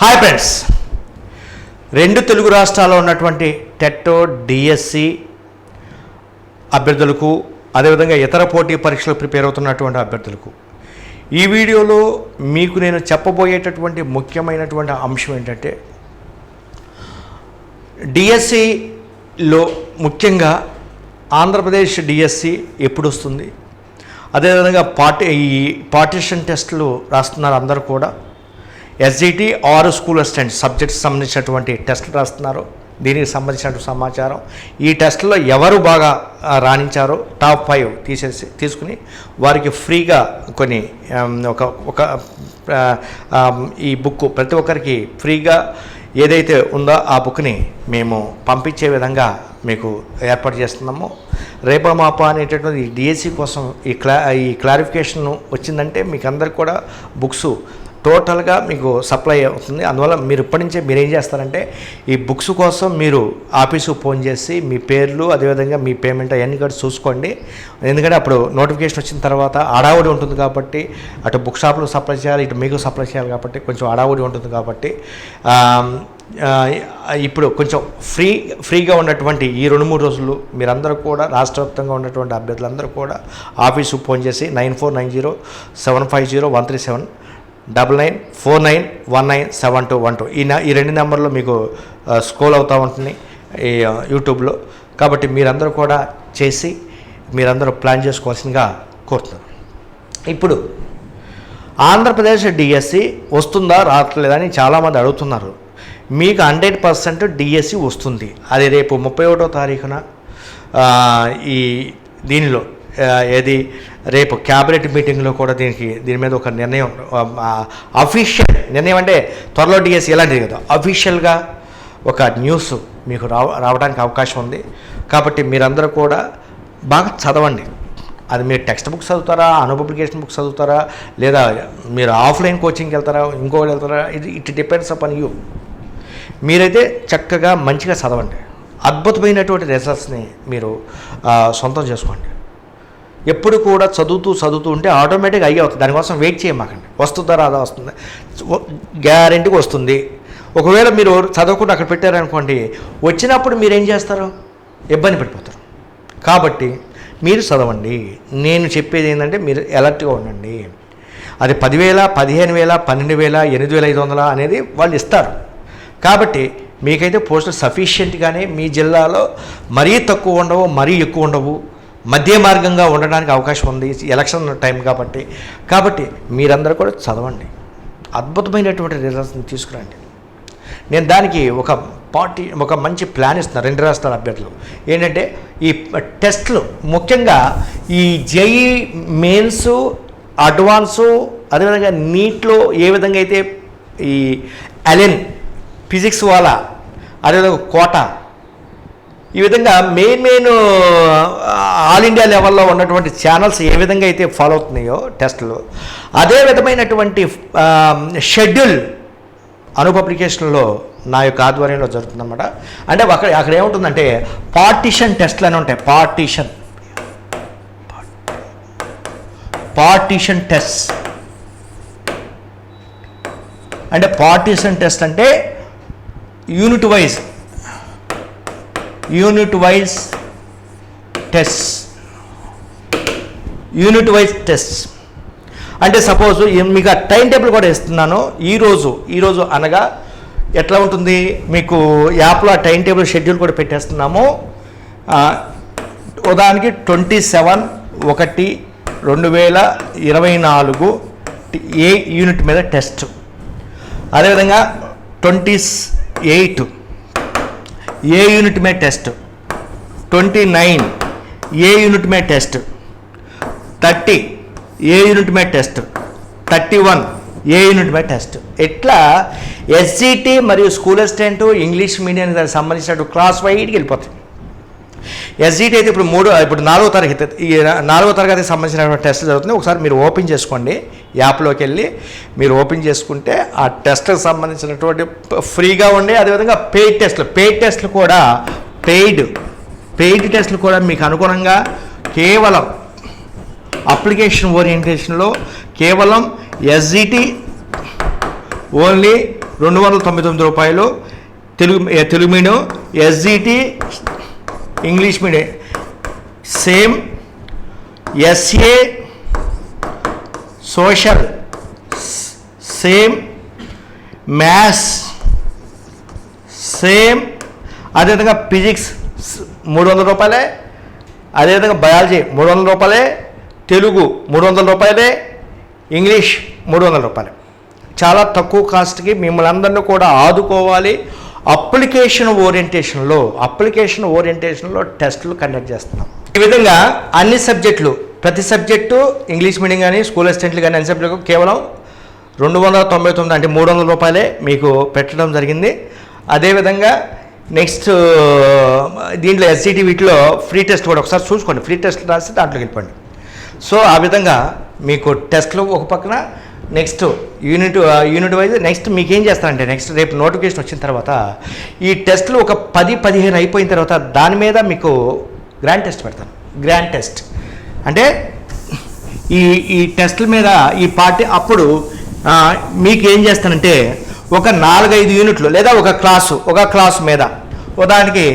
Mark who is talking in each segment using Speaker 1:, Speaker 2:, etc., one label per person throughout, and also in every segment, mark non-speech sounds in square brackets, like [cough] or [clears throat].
Speaker 1: Hi friends రెండు తెలుగు రాష్ట్రాల్లో ఉన్నటువంటి టెట్టో డిఎస్సి అభ్యర్థులకు అదేవిధంగా ఇతర పోటీ పరీక్షలు ప్రిపేర్ అవుతున్నటువంటి అభ్యర్థులకు ఈ వీడియోలో మీకు నేను చెప్పబోయేటటువంటి ముఖ్యమైనటువంటి అంశం ఏంటంటే డిఎస్సిలో ముఖ్యంగా ఆంధ్రప్రదేశ్ డిఎస్సి ఎప్పుడు వస్తుంది అదేవిధంగా పార్టీ ఈ పార్టీషన్ టెస్టులు రాస్తున్నారు అందరూ కూడా ఎస్జిటి ఆరు స్కూల్ అసిస్టెంట్ సబ్జెక్ట్స్ సంబంధించినటువంటి టెస్టులు రాస్తున్నారు దీనికి సంబంధించినటువంటి సమాచారం ఈ టెస్ట్లో ఎవరు బాగా రాణించారో టాప్ ఫైవ్ తీసేసి తీసుకుని వారికి ఫ్రీగా కొన్ని ఒక ఒక ఈ బుక్ ప్రతి ఒక్కరికి ఫ్రీగా ఏదైతే ఉందో ఆ బుక్ని మేము పంపించే విధంగా మీకు ఏర్పాటు చేస్తున్నాము రేపా మాపా అనేటటువంటి డిఎస్సి e కోసం ఈ క్లా ఈ క్లారిఫికేషన్ వచ్చిందంటే మీకు అందరికి కూడా బుక్స్ టోటల్గా మీకు సప్లై అవుతుంది అందువల్ల మీరు ఇప్పటి నుంచే మీరు ఏం చేస్తారంటే ఈ బుక్స్ కోసం మీరు ఆఫీసు ఫోన్ చేసి మీ పేర్లు అదేవిధంగా మీ పేమెంట్ అవన్నీ కూడా చూసుకోండి ఎందుకంటే అప్పుడు నోటిఫికేషన్ వచ్చిన తర్వాత అడావుడి ఉంటుంది కాబట్టి అటు బుక్ షాప్లో సప్లై చేయాలి ఇటు మీకు సప్లై చేయాలి కాబట్టి కొంచెం అడావుడి ఉంటుంది కాబట్టి ఇప్పుడు కొంచెం ఫ్రీ ఫ్రీగా ఉన్నటువంటి ఈ రెండు మూడు రోజులు మీరందరూ కూడా రాష్ట్ర వ్యాప్తంగా ఉన్నటువంటి అభ్యర్థులందరూ కూడా ఆఫీసుకు ఫోన్ చేసి nine four nine zero seven five zero one three seven double nine four nine one nine seven two one two ఈ ఈ రెండు నెంబర్లు మీకు స్క్రోల్ అవుతూ ఉంటుంది ఈ యూట్యూబ్లో కాబట్టి మీరందరూ కూడా చేసి మీరందరూ ప్లాన్ చేసుకోవాల్సిందిగా కోరుతున్నాను ఇప్పుడు ఆంధ్రప్రదేశ్ డిఎస్సి వస్తుందా రావట్లేదని చాలామంది అడుగుతున్నారు మీకు హండ్రెడ్ పర్సెంట్ డిఎస్సి వస్తుంది అది రేపు ముప్పై ఒకటో తారీఖున ఈ దీనిలో ఏది రేపు క్యాబినెట్ మీటింగ్లో కూడా దీనికి దీని మీద ఒక నిర్ణయం అఫీషియల్ నిర్ణయం అంటే త్వరలో డిఎస్సి ఎలాంటిది కదా అఫీషియల్గా ఒక న్యూస్ మీకు రావ రావడానికి అవకాశం ఉంది కాబట్టి మీరందరూ కూడా బాగా చదవండి అది మీరు టెక్స్ట్ బుక్స్ చదువుతారా అన్పబ్లికేషన్ బుక్స్ చదువుతారా లేదా మీరు ఆఫ్లైన్ కోచింగ్కి వెళ్తారా ఇంకోటి వెళ్తారా ఇది ఇట్ డిపెండ్స్ అపాన్ యూ మీరైతే చక్కగా మంచిగా చదవండి అద్భుతమైనటువంటి రిజల్ట్స్ని మీరు సొంతం చేసుకోండి ఎప్పుడు కూడా చదువుతూ చదువుతూ ఉంటే ఆటోమేటిక్గా అయ్యి అవుతుంది దానికోసం వెయిట్ చేయమాకండి వస్తుందా రాదా వస్తుంది గ్యారెంటీగా వస్తుంది ఒకవేళ మీరు చదవకుండా అక్కడ పెట్టారనుకోండి వచ్చినప్పుడు మీరు ఏం చేస్తారు ఇబ్బంది పడిపోతారు కాబట్టి మీరు చదవండి నేను చెప్పేది ఏంటంటే మీరు ఎలర్ట్గా ఉండండి అది పదివేల పదిహేను వేల పన్నెండు వేల ఎనిమిది వేల ఐదు వందల అనేది వాళ్ళు ఇస్తారు కాబట్టి మీకైతే పోస్టులు సఫిషియెంట్గానే మీ జిల్లాలో మరీ తక్కువ ఉండవు మరీ ఎక్కువ ఉండవు మధ్య మార్గంగా ఉండడానికి అవకాశం ఉంది ఎలక్షన్ టైం కాబట్టి కాబట్టి మీరందరూ కూడా చదవండి అద్భుతమైనటువంటి రిజల్ట్స్ని తీసుకురండి నేను దానికి ఒక పార్టీ ఒక మంచి ప్లాన్ ఇస్తున్నాను రెండు రాష్ట్రాల అభ్యర్థులు ఏంటంటే ఈ టెస్ట్లు ముఖ్యంగా ఈ జై మెయిన్స్ అడ్వాన్సు అదేవిధంగా నీట్లో ఏ విధంగా అయితే ఈ అలెన్ ఫిజిక్స్ వాళ్ళ అదేవిధంగా కోట ఈ విధంగా మెయిన్ మెయిన్ ఆల్ ఇండియా లెవెల్లో ఉన్నటువంటి ఛానల్స్ ఏ విధంగా అయితే ఫాలో అవుతున్నాయో టెస్ట్లు అదే విధమైనటువంటి షెడ్యూల్ అను పబ్లికేషన్లో నా యొక్క ఆధ్వర్యంలో జరుగుతుందన్నమాట అంటే అక్కడ అక్కడ ఏముంటుందంటే పార్టీషన్ టెస్ట్లు అని ఉంటాయి పార్టీషన్ పార్టీషన్ టెస్ట్ అంటే పార్టీషన్ టెస్ట్ అంటే unit wise unit wise test unit wise test అంటే సపోజ్ మీకు టైం టేబుల్ కూడా ఇస్తున్నాను ఈరోజు ఈరోజు అనగా ఎట్లా ఉంటుంది మీకు యాప్లో ఆ టైం టేబుల్ షెడ్యూల్ కూడా పెట్టేస్తున్నాము ఉదాహరణకి ట్వంటీ సెవెన్ ఒకటి రెండు వేల ఇరవై నాలుగు ఏ యూనిట్ మీద టెస్ట్ అదేవిధంగా ట్వంటీ ఎయిట్ ఏ యూనిట్ మే టెస్ట్ ట్వంటీ నైన్ ఏ యూనిట్ మే టెస్ట్ థర్టీ ఏ యూనిట్ మే టెస్ట్ థర్టీ వన్ ఏ యూనిట్ మే టెస్ట్ ఇట్లా ఎస్సీటీ మరియు స్కూల్ అసిస్టెంట్ ఇంగ్లీష్ మీడియం దానికి సంబంధించినట్టు క్లాస్ వైడ్కి వెళ్ళిపోతుంది ఎస్జీటీ అయితే ఇప్పుడు మూడో ఇప్పుడు నాలుగో తరగతి నాలుగో తరగతికి సంబంధించినటువంటి టెస్ట్ జరుగుతుంది ఒకసారి మీరు ఓపెన్ చేసుకోండి యాప్లోకి వెళ్ళి మీరు ఓపెన్ చేసుకుంటే ఆ టెస్ట్కి సంబంధించినటువంటి ఫ్రీగా ఉండే అదేవిధంగా పెయిడ్ టెస్ట్లు పెయిడ్ టెస్ట్లు కూడా పెయిడ్ పెయిడ్ టెస్ట్లు కూడా మీకు అనుగుణంగా కేవలం అప్లికేషన్ ఓరియంటేషన్లో కేవలం ఎస్జిటి ఓన్లీ రెండు వందల తొంభై తొమ్మిది రూపాయలు Telugu Telugu medium SGT English medium same SA social same maths same అదేవిధంగా ఫిజిక్స్ మూడు వందల రూపాయలే అదేవిధంగా బయాలజీ మూడు వందల రూపాయలే తెలుగు మూడు వందల రూపాయలే ఇంగ్లీష్ మూడు వందల రూపాయలు చాలా తక్కువ కాస్ట్కి మిమ్మల్ని అందరినీ కూడా ఆదుకోవాలి అప్లికేషన్ ఓరియంటేషన్లో అప్లికేషన్ ఓరియంటేషన్లో టెస్టులు కండక్ట్ చేస్తున్నాం ఈ విధంగా అన్ని సబ్జెక్టులు ప్రతి సబ్జెక్టు ఇంగ్లీష్ మీడియం కానీ స్కూల్ అసిస్టెంట్లు కానీ అన్ని సబ్జెక్టు కేవలం రెండు వందల తొంభై తొమ్మిది అంటే మూడు వందల రూపాయలే మీకు పెట్టడం జరిగింది అదేవిధంగా నెక్స్ట్ దీంట్లో ఎస్సీటీ e వీటిలో ఫ్రీ టెస్ట్ కూడా ఒకసారి చూసుకోండి ఫ్రీ టెస్ట్ రాసి దాంట్లోకి వెళ్ళిపోండి సో ఆ విధంగా మీకు టెస్ట్లు ఒక పక్కన next unit unit wise next మీకు ఏం చేస్తారంటే నెక్స్ట్ రేపు నోటిఫికేషన్ వచ్చిన తర్వాత ఈ టెస్ట్లు ఒక పది పదిహేను అయిపోయిన తర్వాత దాని మీద మీకు గ్రాండ్ టెస్ట్ పెడతాను గ్రాండ్ టెస్ట్ అంటే ఈ ఈ టెస్ట్ల మీద ఈ పార్టీ అప్పుడు మీకు ఏం చేస్తానంటే ఒక నాలుగైదు యూనిట్లు లేదా ఒక క్లాసు ఒక క్లాసు మీద ఉదాహరణకి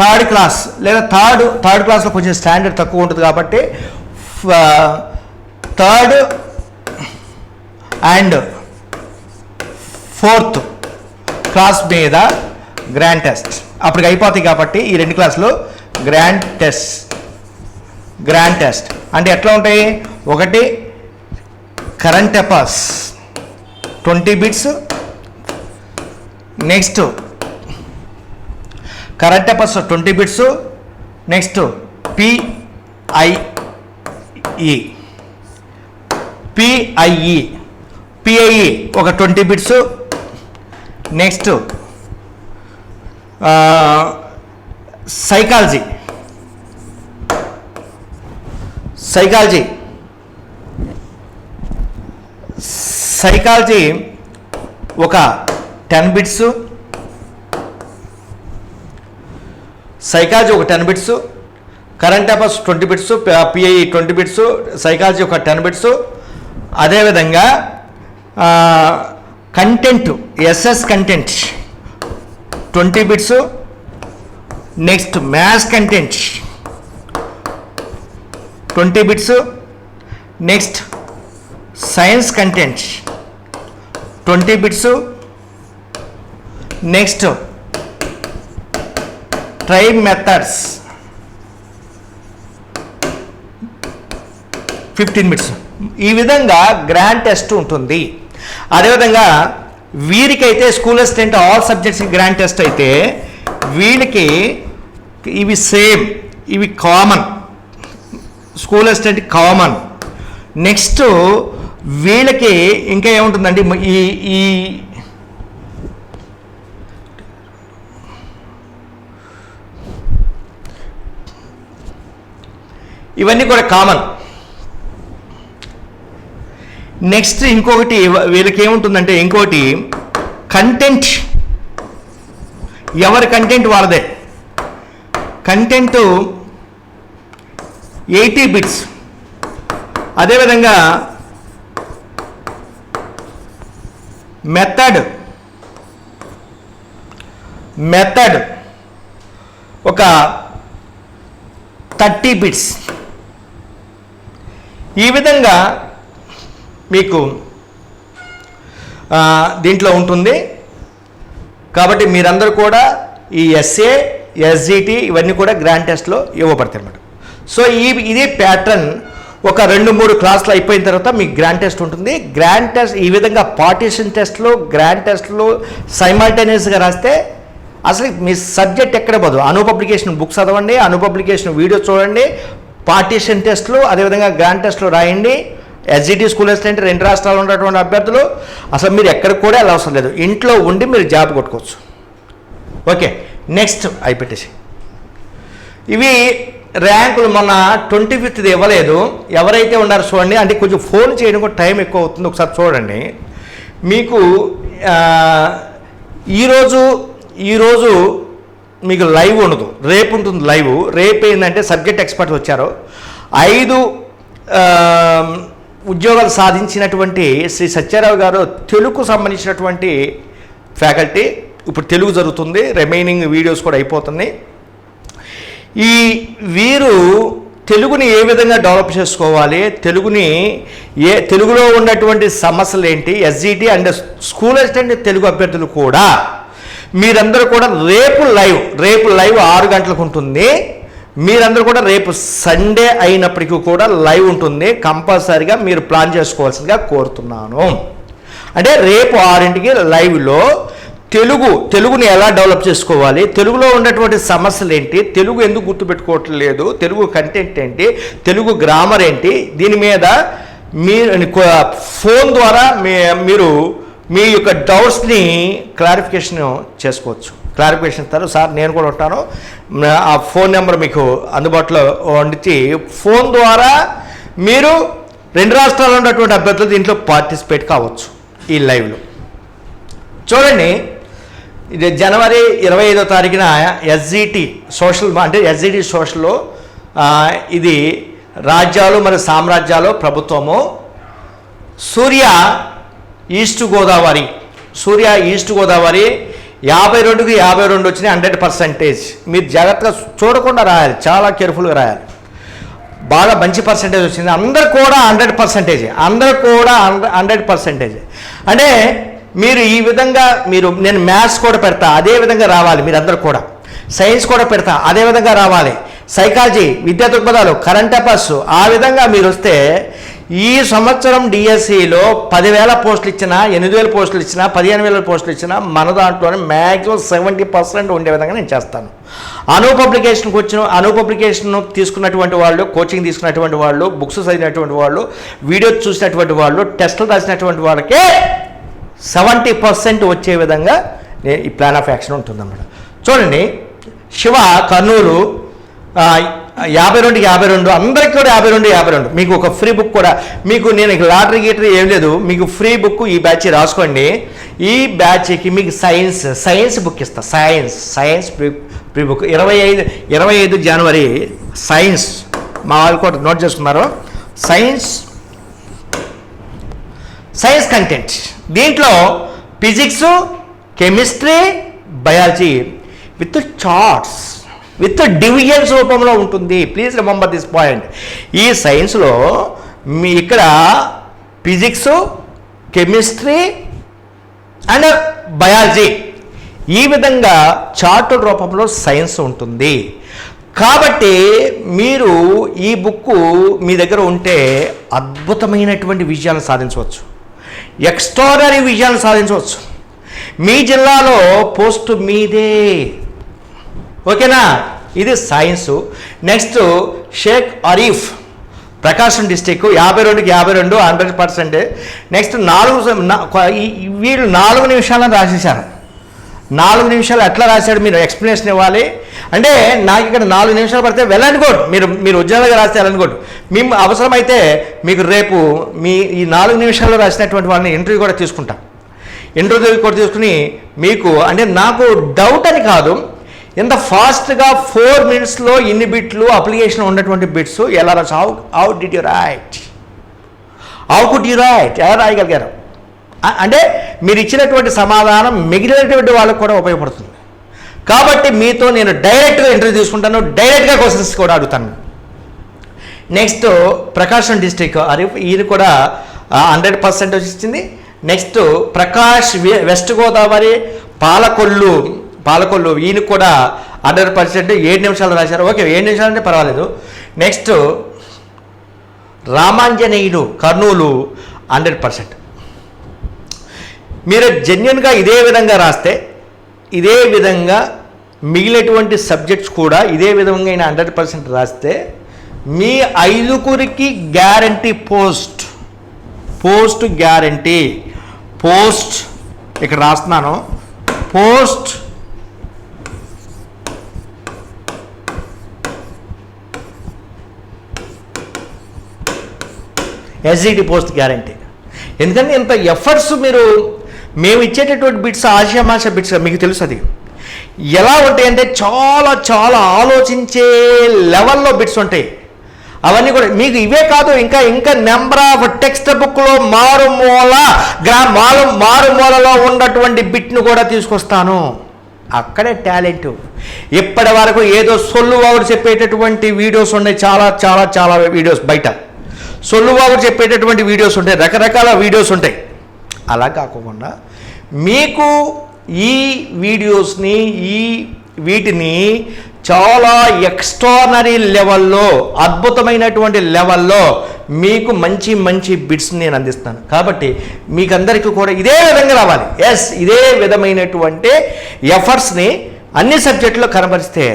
Speaker 1: థర్డ్ క్లాస్ లేదా థర్డ్ థర్డ్ క్లాస్లో కొంచెం స్టాండర్డ్ తక్కువ ఉంటుంది కాబట్టి థర్డ్ అండ్ ఫోర్త్ క్లాస్ మీద గ్రాండ్ టెస్ట్ అప్పటికి అయిపోతాయి కాబట్టి ఈ రెండు క్లాసులు గ్రాండ్ టెస్ట్ గ్రాండ్ టెస్ట్ అంటే ఎట్లా ఉంటాయి ఒకటి current affairs twenty bits next current affairs twenty bits next PIE PIE PIE e, ఒక twenty bits next psychology psychology psychology ఒక టెన్ బిట్స్ సైకాలజీ ఒక ten bits current affairs twenty bits PIE twenty bits psychology ఒక ten bits అదేవిధంగా content SS content twenty bits next maths content twenty bits next science content twenty bits next try methods fifteen minutes ఈ విధంగా grand test ఉంటుంది అదేవిధంగా వీరికైతే school assistant all సబ్జెక్ట్స్కి grand test అయితే వీళ్ళకి ఇవి సేమ్ ఇవి common school assistant common next వీళ్ళకి ఇంకా ఏముంటుందండి ఈ ఈ ఇవన్నీ కూడా కామన్ నెక్స్ట్ ఇంకొకటి వీళ్ళకి ఏముంటుందంటే ఇంకోటి కంటెంట్ ఎవరి కంటెంట్ వాళ్ళదే కంటెంట్ ఎయిటీ బిట్స్ అదేవిధంగా మెథడ్ మెథడ్ ఒక థర్టీ బిట్స్ ఈ విధంగా మీకు దీంట్లో ఉంటుంది కాబట్టి మీరందరూ కూడా ఈ ఎస్ఏ ఎస్జిటి ఇవన్నీ కూడా గ్రాండ్ టెస్ట్లో ఇవ్వబడతాయి అన్నమాట సో ఈ ఇదే ప్యాటర్న్ ఒక రెండు మూడు క్లాసులు అయిపోయిన తర్వాత మీకు గ్రాండ్ టెస్ట్ ఉంటుంది గ్రాండ్ టెస్ట్ ఈ విధంగా పార్టీషన్ టెస్ట్లు గ్రాండ్ టెస్ట్లు సైమాల్టేనియస్గా రాస్తే అసలు మీ సబ్జెక్ట్ ఎక్కడ పోదు అను పబ్లికేషన్ బుక్స్ చదవండి అను పబ్లికేషన్ వీడియో చూడండి పార్టీషన్ టెస్ట్లు అదేవిధంగా గ్రాండ్ టెస్ట్లు రాయండి ఎస్జిటి స్కూల్ వేస్తే రెండు రాష్ట్రాలు ఉన్నటువంటి అభ్యర్థులు అసలు మీరు ఎక్కడికి కూడా వెళ్ళవసరం లేదు ఇంట్లో ఉండి మీరు జాబ్ కొట్టుకోవచ్చు ఓకే నెక్స్ట్ అయిపెట్టేసి ఇవి ర్యాంకులు మొన్న ట్వంటీ ఫిఫ్త్ది ఇవ్వలేదు ఎవరైతే ఉన్నారో చూడండి అంటే కొంచెం ఫోన్ చేయడం కూడా టైం ఎక్కువ అవుతుంది ఒకసారి చూడండి మీకు ఈరోజు ఈరోజు మీకు లైవ్ ఉండదు రేపు ఉంటుంది లైవ్ రేపు ఏంటంటే సబ్జెక్ట్ ఎక్స్పర్ట్స్ వచ్చారు ఐదు ఉద్యోగాలు సాధించినటువంటి శ్రీ సత్యారావు గారు తెలుగుకు సంబంధించినటువంటి ఫ్యాకల్టీ ఇప్పుడు తెలుగు జరుగుతుంది రిమైనింగ్ వీడియోస్ కూడా అయిపోతుంది ఈ వీరు తెలుగుని ఏ విధంగా డెవలప్ చేసుకోవాలి తెలుగుని ఏ తెలుగులో ఉన్నటువంటి సమస్యలు ఏంటి SGT and school assistant Telugu అభ్యర్థులు కూడా మీరందరూ కూడా రేపు లైవ్ రేపు లైవ్ ఆరు గంటలకు ఉంటుంది మీరందరూ కూడా రేపు సండే అయినప్పటికీ కూడా లైవ్ ఉంటుంది కంపల్సరీగా మీరు ప్లాన్ చేసుకోవాల్సిందిగా కోరుతున్నాను అంటే రేపు ఆరింటికి లైవ్లో తెలుగు తెలుగుని ఎలా డెవలప్ చేసుకోవాలి తెలుగులో ఉన్నటువంటి సమస్యలు ఏంటి తెలుగు ఎందుకు గుర్తుపెట్టుకోవట్లేదు తెలుగు కంటెంట్ ఏంటి తెలుగు గ్రామర్ ఏంటి దీని మీద మీ ఫోన్ ద్వారా మీరు మీ యొక్క డౌట్స్ని క్లారిఫికేషన్ చేసుకోవచ్చు క్లారిఫికేషన్ ఇస్తారు సార్ నేను కూడా ఉంటాను ఆ ఫోన్ నెంబర్ మీకు అందుబాటులో ఉండిచ్చి ఫోన్ ద్వారా మీరు రెండు రాష్ట్రాల్లో ఉన్నటువంటి అభ్యర్థులు దీంట్లో పార్టిసిపేట్ కావచ్చు ఈ లైవ్లో చూడండి ఇది జనవరి ఇరవై ఐదో తారీఖున ఎస్జీటీ సోషల్ అంటే ఎస్జీటీ సోషల్లో ఇది రాజ్యాలు మరి సామ్రాజ్యాలు ప్రభుత్వము సూర్య ఈస్ట్ గోదావరి సూర్య ఈస్ట్ గోదావరి యాభై రెండుకి యాభై రెండు వచ్చినాయి హండ్రెడ్ పర్సంటేజ్ మీరు జాగ్రత్తగా చూడకుండా రాయాలి చాలా కేర్ఫుల్గా రాయాలి బాగా మంచి పర్సంటేజ్ వచ్చింది అందరు కూడా హండ్రెడ్ పర్సంటేజ్ అందరు కూడా హండ్రెడ్ పర్సంటేజ్ అంటే మీరు ఈ విధంగా మీరు నేను మ్యాథ్స్ కూడా పెడతా అదే విధంగా రావాలి మీరు అందరు కూడా సైన్స్ కూడా పెడతా అదే విధంగా రావాలి సైకాలజీ విద్యా దృక్పథాలు కరెంట్ అఫేర్స్ ఆ విధంగా మీరు వస్తే ఈ సంవత్సరం డిఎస్సిలో e పదివేల పోస్టులు ఇచ్చినా ఎనిమిది వేల పోస్టులు ఇచ్చినా పదిహేను వేల పోస్టులు ఇచ్చినా మన దాంట్లోనే మ్యాక్సిమం సెవెంటీ పర్సెంట్ ఉండే విధంగా నేను చేస్తాను అను పబ్లికేషన్కి వచ్చిన అను పబ్లికేషన్ తీసుకున్నటువంటి వాళ్ళు కోచింగ్ తీసుకున్నటువంటి వాళ్ళు బుక్స్ చదివినటువంటి వాళ్ళు వీడియోస్ చూసినటువంటి వాళ్ళు టెస్టులు రాసినటువంటి వాళ్ళకే సెవెంటీ పర్సెంట్ వచ్చే విధంగా నేను ఈ ప్లాన్ ఆఫ్ యాక్షన్ ఉంటుందన్నమాట చూడండి శివ కర్నూలు యాభై రెండు యాభై రెండు అందరికీ కూడా యాభై రెండు యాభై రెండు మీకు ఒక ఫ్రీ బుక్ కూడా మీకు నేను లాటరీ గీటరీ ఏం లేదు మీకు ఫ్రీ బుక్ ఈ బ్యాచ్ రాసుకోండి ఈ బ్యాచ్కి మీకు సైన్స్ సైన్స్ బుక్ ఇస్తా science science pre pre book ఇరవై ఐదు ఇరవై ఐదు జనవరి సైన్స్ మా వాళ్ళు కూడా నోట్ చేసుకున్నారు సైన్స్ సైన్స్ కంటెంట్ దీంట్లో physics chemistry biology with charts with divisions రూపంలో ఉంటుంది ప్లీజ్ రిమంబర్ దిస్ పాయింట్ ఈ సైన్స్లో మీ ఇక్కడ ఫిజిక్స్ కెమిస్ట్రీ అండ్ బయాలజీ ఈ విధంగా చార్ట్ రూపంలో సైన్స్ ఉంటుంది కాబట్టి మీరు ఈ బుక్ మీ దగ్గర ఉంటే అద్భుతమైనటువంటి విజయాలు సాధించవచ్చు ఎక్స్ట్రాడనరీ విజయాలు సాధించవచ్చు మీ జిల్లాలో పోస్ట్ మీదే ఓకేనా ఇది science next Shaik Arif Prakasam district యాభై రెండుకి యాభై రెండు హండ్రెడ్ పర్సెంట్ నెక్స్ట్ నాలుగు వీళ్ళు నాలుగు నిమిషాలను రాసేశారు నాలుగు నిమిషాలు ఎట్లా రాశాడు మీరు ఎక్స్ప్లెనేషన్ ఇవ్వాలి అంటే నాకు ఇక్కడ నాలుగు నిమిషాలు పడితే వెళ్ళనుకోడు మీరు మీరు ఉద్యోగంగా రాస్తే వెళ్ళనుకోడు మేము అవసరమైతే మీకు రేపు మీ ఈ నాలుగు నిమిషాల్లో రాసినటువంటి వాళ్ళని ఇంటర్వ్యూ కూడా తీసుకుంటాం ఇంటర్వ్యూ కూడా తీసుకుని మీకు అంటే నాకు డౌట్ అని కాదు ఇంత ఫాస్ట్గా ఫోర్ మినిట్స్లో ఇన్ని బిట్లు అప్లికేషన్ ఉన్నటువంటి బిట్స్ ఎలా రాసు how how did you write how could you write ఎలా రాయగలిగారు అంటే మీరు ఇచ్చినటువంటి సమాధానం మిగిలినటువంటి వాళ్ళకు కూడా ఉపయోగపడుతుంది కాబట్టి మీతో నేను డైరెక్ట్గా ఇంటర్వ్యూ తీసుకుంటాను డైరెక్ట్గా క్వశ్చన్స్ కూడా అడుగుతాను నెక్స్ట్ ప్రకాశం డిస్టిక్ ఈయన కూడా హండ్రెడ్ పర్సెంట్ వచ్చింది నెక్స్ట్ ప్రకాష్ వెస్ట్ గోదావరి పాలకొల్లు పాలకొల్లు ఈయన కూడా హండ్రెడ్ పర్సెంట్ ఏడు నిమిషాలు రాశారు ఓకే ఏడు నిమిషాలు అంటే పర్వాలేదు next Ramanjaneyudu Kurnool hundred percent మీరు జెన్యున్గా ఇదే విధంగా రాస్తే ఇదే విధంగా మిగిలినటువంటి సబ్జెక్ట్స్ కూడా ఇదే విధంగా అయినా హండ్రెడ్ పర్సెంట్ రాస్తే మీ ఐదుగురికి guarantee post post guarantee post ఇక్కడ రాస్తున్నాను పోస్ట్ ఎస్ఈడి పోస్ట్ గ్యారంటీ ఎందుకంటే ఇంత ఎఫర్ట్స్ మీరు మేము ఇచ్చేటటువంటి బిట్స్ ఆశామాష బిట్స్ మీకు తెలుసు అది ఎలా ఉంటాయంటే చాలా చాలా ఆలోచించే లెవెల్లో బిట్స్ ఉంటాయి అవన్నీ కూడా మీకు ఇవే కాదు ఇంకా ఇంకా నెంబర్ ఆఫ్ టెక్స్ట్ బుక్లో మారుమూల గ్రా మారు మారుమూలలో ఉన్నటువంటి బిట్ను కూడా తీసుకొస్తాను అక్కడే టాలెంట్ ఇప్పటి వరకు ఏదో సొల్లు వాడు చెప్పేటటువంటి వీడియోస్ ఉన్నాయి చాలా చాలా చాలా వీడియోస్ బయట సొల్లుబాబు చెప్పేటటువంటి వీడియోస్ ఉంటాయి రకరకాల వీడియోస్ ఉంటాయి అలా కాకుండా మీకు ఈ వీడియోస్ని ఈ వీటిని చాలా ఎక్స్ట్రానరీ లెవెల్లో అద్భుతమైనటువంటి లెవెల్లో మీకు మంచి మంచి బిట్స్ నేను అందిస్తాను కాబట్టి మీకందరికీ కూడా ఇదే విధంగా రావాలి ఎస్ ఇదే విధమైనటువంటి ఎఫర్ట్స్ని అన్ని సబ్జెక్టులో కనబరిస్తే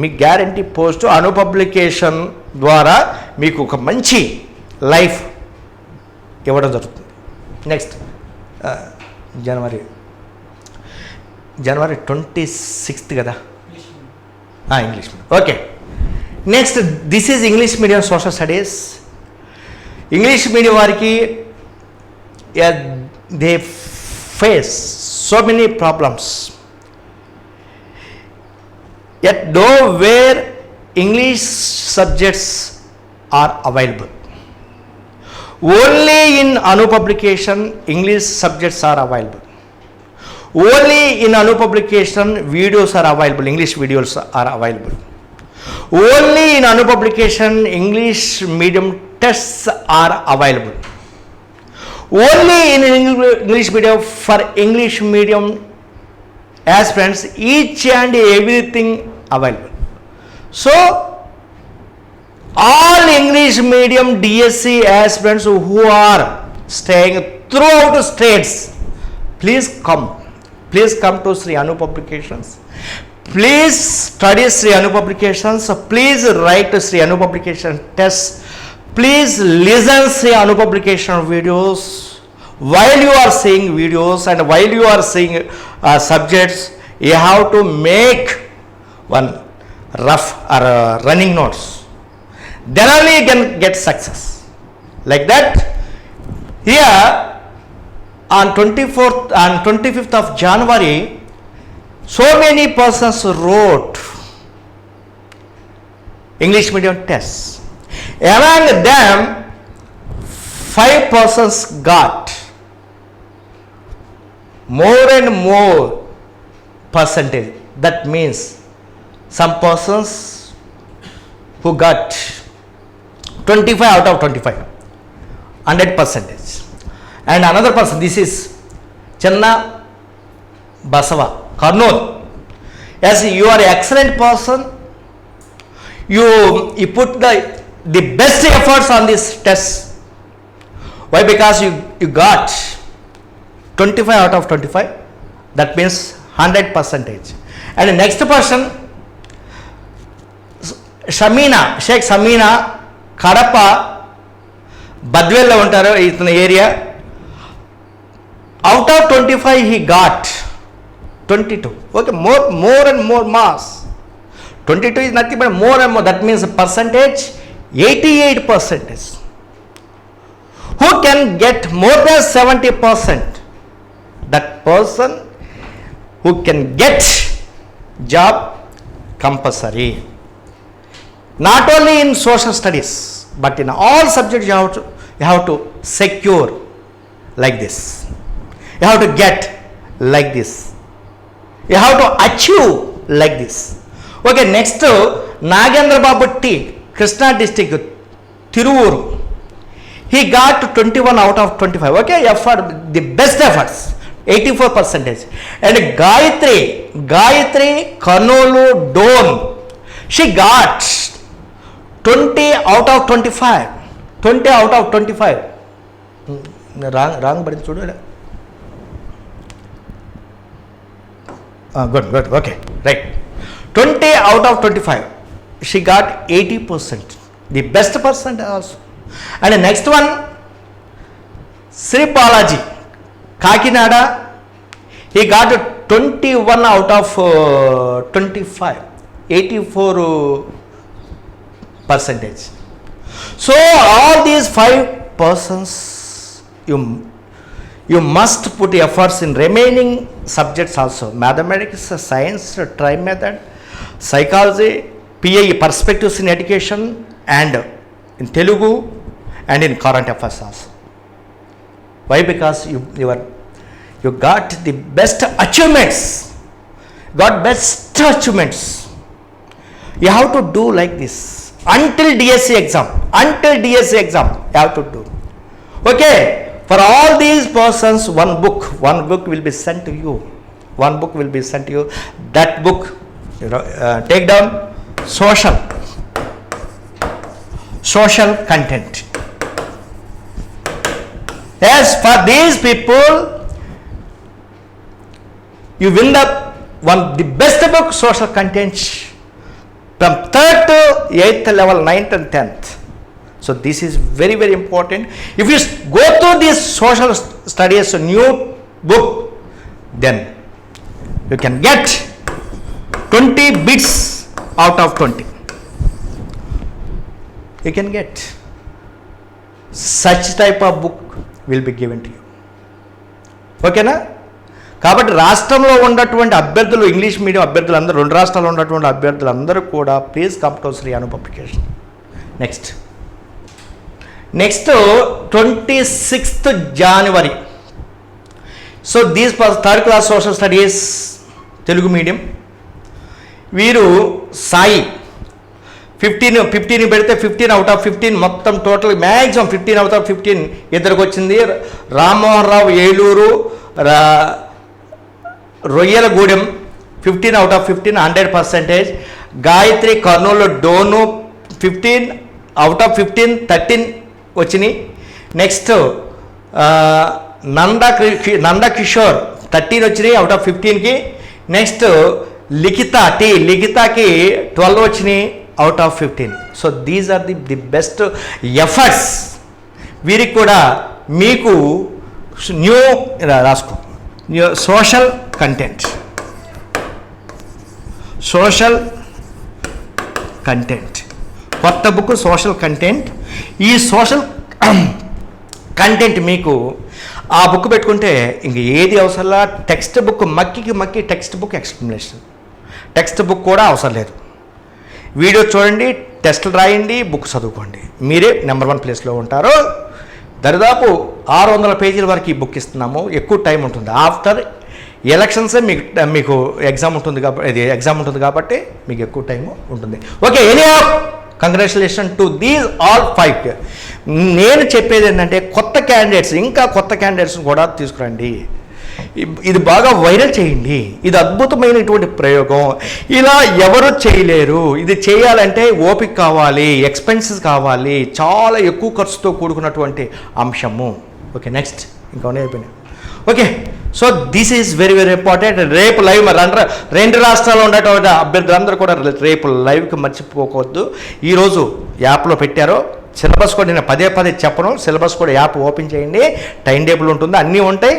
Speaker 1: మీ గ్యారంటీ పోస్ట్ అనుపబ్లికేషన్ ద్వారా మీకు ఒక మంచి లైఫ్ ఇవ్వడం జరుగుతుంది next January January twenty sixth కదా English medium okay next this is English medium social studies English medium వారికి they face so many problems at do where English subjects are available Only in ANU publication English subjects are available. Only in ANU publication videos are available, English videos are available. Only in ANU publication English medium tests are available. Only in English medium, for English medium aspirants, each and everything available. So all English medium DSC aspirants who are staying throughout states, please come. Please come to Sri Anu Publications. Please study Sri Anu Publications. Please write Sri Anu Publication tests. Please listen Sri Anu Publication videos. While you are seeing videos and while you are seeing uh, subjects, you have to make one rough or uh, running notes then only you can get success. Like that, here on 24th and 25th of January, so many persons wrote English medium tests. Among them, five persons got more and more percentage. That means some persons who got twenty five out of twenty five hundred percentage and another person this is Chinna Basava Kurnool yes you are excellent person you you put the the best efforts on this test why because you you got twenty five out of twenty five that means hundred percentage and next person Shamina Shaik Shamina Kadapa బద్వేల్లో ఉంటారు ఇతని area out of twenty five he got twenty two okay more more and more marks twenty two is nothing but more and more that means percentage eighty eight percentage who can get more than seventy percent that person who can get job compulsory not only in social studies but in all subject you have to you have to secure like this you have to get like this you have to achieve like this okay next Nagendrababu T Krishna district Tiruvuru he got twenty one out of twenty five okay effort the best efforts eighty four percentage and Gayatri Gayatri Kurnool Dhone she got twenty out of twenty five twenty out of twenty five wrong wrong పడింది చూడు good good okay right twenty out of twenty five she got eighty percent the best percent also and next one Shri Balaji Kakinada he got twenty one out of twenty five eighty four percentage so all these five persons you you must put efforts in remaining subjects also mathematics science try method psychology pa perspectives in education and in telugu and in current affairs also why because you you are you got the best achievements got best achievements you have to do like this until DSC exam. Until DSC exam, you have to do. Okay, for all these persons, one book, one book will be sent to you. One book will be sent to you. That book, you know, uh, take down social, social content. Yes, for these people, you will the one the best book social content from third to eighth level, ninth and tenth. So this is very very important. If you go through this social studies new book, then you can get 20 bits out of 20. You can get such type of book will be given to you. Okay, na? కాబట్టి రాష్ట్రంలో ఉన్నటువంటి అభ్యర్థులు English medium అభ్యర్థులు అందరూ రెండు రాష్ట్రాల్లో ఉన్నటువంటి అభ్యర్థులందరూ కూడా please compulsory Anu publication next next twenty sixth January so these third class social studies Telugu medium వీరు సాయి ఫిఫ్టీన్ ఫిఫ్టీన్ పెడితే ఫిఫ్టీన్ అవుట్ ఆఫ్ ఫిఫ్టీన్ మొత్తం total maximum fifteen out of fifteen ఇద్దరికి వచ్చింది Rammohan Rao Eluru Royyalagudem fifteen out of fifteen hundred percentage Gayatri Kurnool Dhone fifteen out of fifteen thirteen వచ్చినాయి next Nanda Nanda Kishore thirteen వచ్చినాయి out of ఫిఫ్టీన్కి next లిఖిత tea లిఖితకి twelve వచ్చినాయి out of fifteen so these are the the best efforts వీరికి కూడా మీకు new రాసుకో social content social content కొత్త బుక్ సోషల్ కంటెంట్ ఈ సోషల్ కంటెంట్ [clears throat] మీకు ఆ బుక్ పెట్టుకుంటే ఇంక ఏది అవసరంలా టెక్స్ట్ బుక్ మక్కికి మక్కి text book explanation text book కూడా అవసరం లేదు వీడియో చూడండి టెస్ట్లు రాయండి బుక్ చదువుకోండి మీరే నెంబర్ వన్ ప్లేస్లో ఉంటారు దరిదాపు ఆరు వందల పేజీల వరకు ఈ బుక్ ఇస్తున్నాము ఎక్కువ టైం ఉంటుంది ఆఫ్టర్ ఎలక్షన్సే మీకు మీకు ఎగ్జామ్ ఉంటుంది కాబట్టి ఇది ఎగ్జామ్ ఉంటుంది కాబట్టి మీకు ఎక్కువ టైం ఉంటుంది okay any congratulation to these all five నేను చెప్పేది ఏంటంటే కొత్త క్యాండిడేట్స్ ఇంకా కొత్త క్యాండిడేట్స్ కూడా తీసుకురండి ఇది బాగా వైరల్ చేయండి ఇది అద్భుతమైనటువంటి ప్రయోగం ఇలా ఎవరు చేయలేరు ఇది చేయాలంటే ఓపిక కావాలి ఎక్స్పెన్సెస్ కావాలి చాలా ఎక్కువ ఖర్చుతో కూడుకున్నటువంటి అంశము ఓకే నెక్స్ట్ ఇంకా అయిపోయినాయి okay so this is very very important రేపు లైవ్ మరి రెండు రాష్ట్రాల్లో ఉండేటువంటి అభ్యర్థులందరూ కూడా రేపు లైవ్కి మర్చిపోకూడదు ఈరోజు యాప్లో పెట్టారు సిలబస్ కూడా నేను పదే పదే చెప్పను సిలబస్ కూడా యాప్ ఓపెన్ చేయండి టైం టేబుల్ ఉంటుంది అన్నీ ఉంటాయి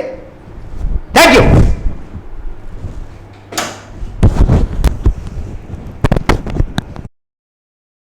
Speaker 1: థ్యాంక్ యూ